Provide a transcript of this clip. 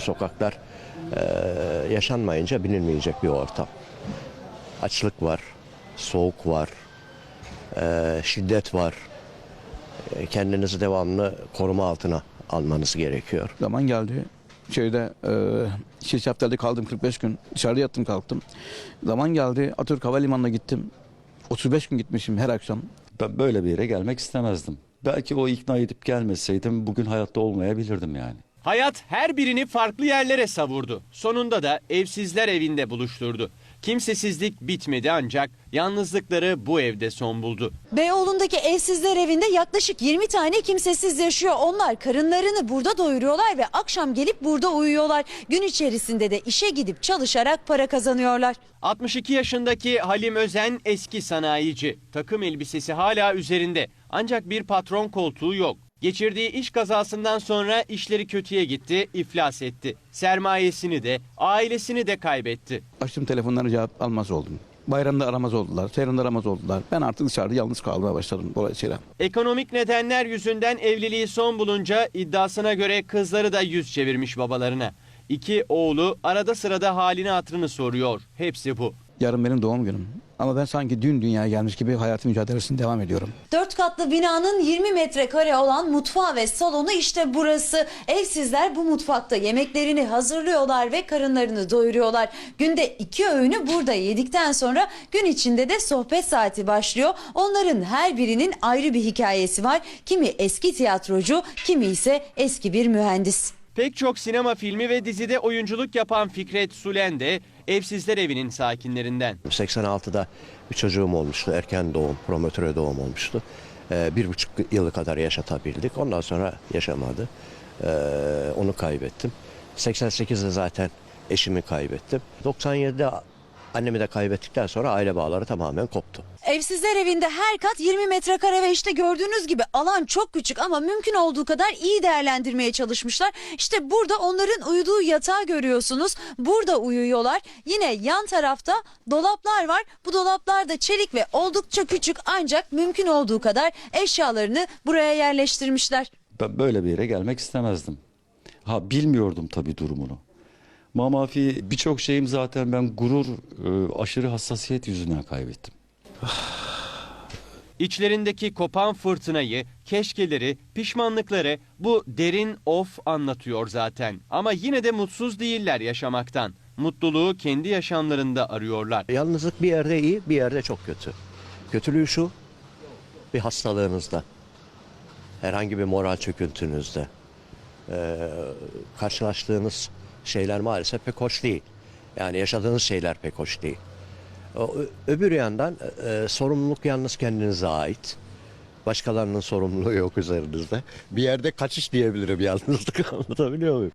Sokaklar e, yaşanmayınca bilinmeyecek bir ortam. Açlık var, soğuk var, e, şiddet var. E, kendinizi devamlı koruma altına almanız gerekiyor. Zaman geldi. Şeyde e, Şirşapter'de kaldım 45 gün. Dışarıda yattım kalktım. Zaman geldi. Atatürk Havalimanı'na gittim. 35 gün gitmişim her akşam. Ben böyle bir yere gelmek istemezdim. Belki o ikna edip gelmeseydim bugün hayatta olmayabilirdim yani. Hayat her birini farklı yerlere savurdu. Sonunda da evsizler evinde buluşturdu. Kimsesizlik bitmedi ancak yalnızlıkları bu evde son buldu. Beyoğlu'ndaki evsizler evinde yaklaşık 20 tane kimsesiz yaşıyor. Onlar karınlarını burada doyuruyorlar ve akşam gelip burada uyuyorlar. Gün içerisinde de işe gidip çalışarak para kazanıyorlar. 62 yaşındaki Halim Özen eski sanayici. Takım elbisesi hala üzerinde ancak bir patron koltuğu yok. Geçirdiği iş kazasından sonra işleri kötüye gitti, iflas etti. Sermayesini de, ailesini de kaybetti. Açtım telefonlarına cevap almaz oldum. Bayramda aramaz oldular, seyranında aramaz oldular. Ben artık dışarıda yalnız kalmaya başladım dolayısıyla. Ekonomik nedenler yüzünden evliliği son bulunca iddiasına göre kızları da yüz çevirmiş babalarına. İki oğlu arada sırada halini hatırını soruyor. Hepsi bu. Yarın benim doğum günüm. Ama ben sanki dün dünyaya gelmiş gibi hayatı mücadelesine devam ediyorum. Dört katlı binanın 20 metrekare olan mutfağı ve salonu işte burası. Evsizler bu mutfakta yemeklerini hazırlıyorlar ve karınlarını doyuruyorlar. Günde iki öğünü burada yedikten sonra gün içinde de sohbet saati başlıyor. Onların her birinin ayrı bir hikayesi var. Kimi eski tiyatrocu, kimi ise eski bir mühendis. Pek çok sinema filmi ve dizide oyunculuk yapan Fikret Sülen de Evsizler Evi'nin sakinlerinden. 86'da bir çocuğum olmuştu. Erken doğum, promotöre doğum olmuştu. Ee, bir buçuk yılı kadar yaşatabildik. Ondan sonra yaşamadı. Ee, onu kaybettim. 88'de zaten eşimi kaybettim. 97'de annemi de kaybettikten sonra aile bağları tamamen koptu. Evsizler evinde her kat 20 metrekare ve işte gördüğünüz gibi alan çok küçük ama mümkün olduğu kadar iyi değerlendirmeye çalışmışlar. İşte burada onların uyuduğu yatağı görüyorsunuz. Burada uyuyorlar. Yine yan tarafta dolaplar var. Bu dolaplar da çelik ve oldukça küçük ancak mümkün olduğu kadar eşyalarını buraya yerleştirmişler. Ben böyle bir yere gelmek istemezdim. Ha bilmiyordum tabii durumunu. Mamafi birçok şeyim zaten ben gurur, e, aşırı hassasiyet yüzünden kaybettim. İçlerindeki kopan fırtınayı, keşkeleri, pişmanlıkları bu derin of anlatıyor zaten. Ama yine de mutsuz değiller yaşamaktan. Mutluluğu kendi yaşamlarında arıyorlar. Yalnızlık bir yerde iyi, bir yerde çok kötü. Kötülüğü şu, bir hastalığınızda, herhangi bir moral çöküntünüzde, ee, karşılaştığınız şeyler maalesef pek hoş değil. Yani yaşadığınız şeyler pek hoş değil. Öbür yandan e, sorumluluk yalnız kendinize ait. Başkalarının sorumluluğu yok üzerinizde. Bir yerde kaçış diyebilirim yalnızlık anlatabiliyor muyum?